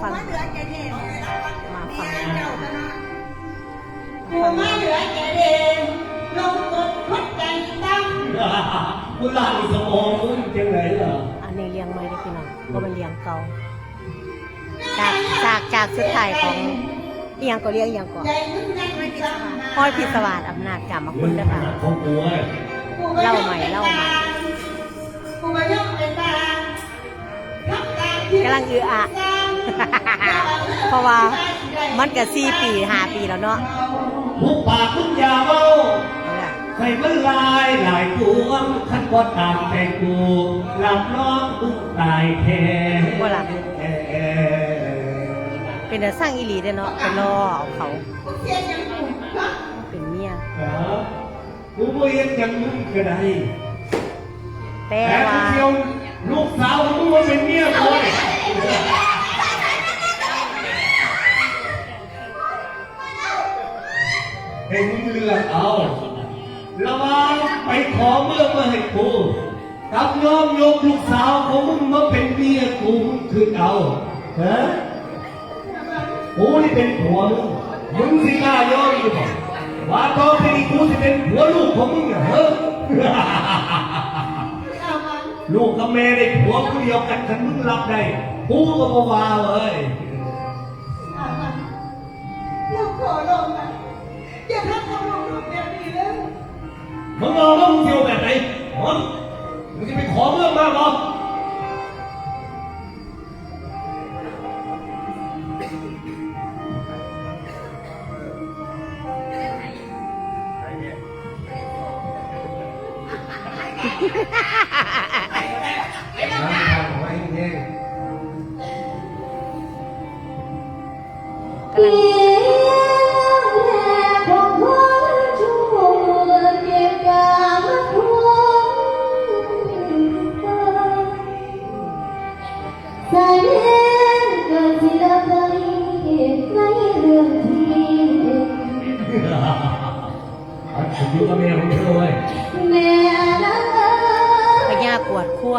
ฟังเหลือแก่เด่นมาฟังเจ้าตนะผู้มาเหลือแก่เด่นลงกดพัดใจตั้งคุณล่าอีสมองมึงจังไหนล่ะอันนี้เลี้ยงไม่ได้พี่น้องก็เป็นเลี้ยงเก่าจากจากจากสุดท้ายของเอียงก็เลี้ยงเอียงก่อนใจมึงยังไม่จำนะห้อยพิศวาสอำนาจกรรมคุณนะคะของกูเว้ยเล่าใหม่เล่าใหม่กูมาย่องไปตามทำตามที่กำลังอืออะ เพราะว่ามันก็สี่ปีห้าปีแล้วเนาะผู้ปากคุณยาเมาเอาล่ะให้มันลายหลายกูขันบ่ตามใจกูหลับน้องมึงตายแท้ว่าล่ะเอ่อเป็นแต่สร้างอีหลีได้อเนาะเป็นล่อเอาเขากูเสียยังกูฮะเป็นเมียเออกูบ่เห็นอย่างมึงก็ได้แต่แต่ว่ากูเดียวลูกสาวของมึงมันเป็นเมียกู เว้ยให้มึงเลือกเอา ระหวังไปขอเมื่อมาให้กูกับยอมยกลูกสาวของมึงมาเป็นเมียกูมึงคืนเอาฮะกูนี่เป็นผัวมึงมึงสิกล้ายอมอยู่บ่ว่าต่อไปนี้กูสิเป็นผัวลูกของมึงเหรอลูกกับแม่ได้ผัวคนเดียวกันฉันมึงรับได้กูก็บ่ว่าเว้ยเอามันลูกขอลงนะ อย่าทำกับลูกแบบนี้เลยมึงเอาแล้วมึงเดียวแบบไหนมึงจะไปขอเรื่องมากเหรอน้งของไอ้เอง รื่องที่อันผมอยู่กับแม่ของเธอเว้ยแม่นั้นพญากวดขั้ว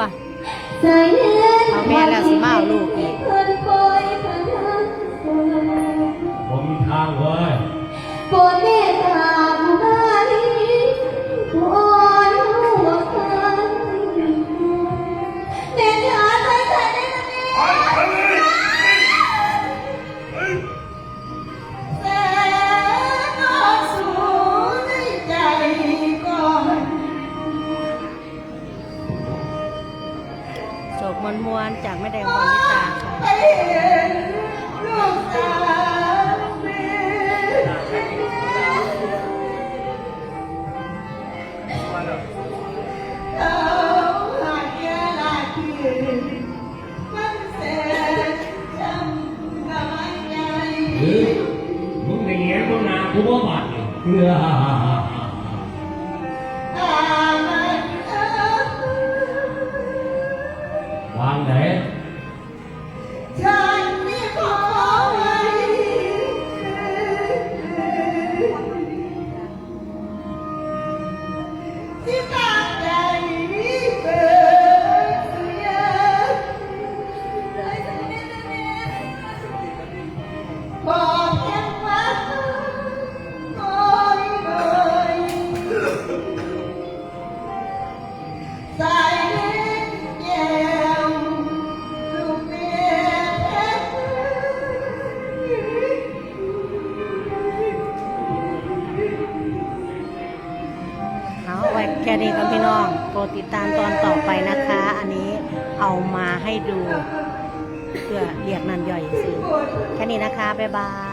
สายเล่นเอาแม่แล้วสิมาเอาลูกอีกเพิ่นปล่อยพนันผมมีทางเว้ยโปรดเมตตาผู้ให้ผู้อ่อนหัวกันเด็ดขาดไปใส่ได้นะแม่ กมวนมวนๆจากแม่แดงบอลนิตาค่ะไปเห็นลูกสาวแม่เขาหาแก่ลาทีมันแสนจำกายใจหรือมึงในแง่มึงนากูว่าบาดเนี่ย ที่ แค่นี้ก็พี่น้องโปรดติดตามตอนต่อไปนะคะ อันนี้เอามาให้ดู เพื่อเรียกนันย่อยสิแค่นี้นะคะ บ๊ายบาย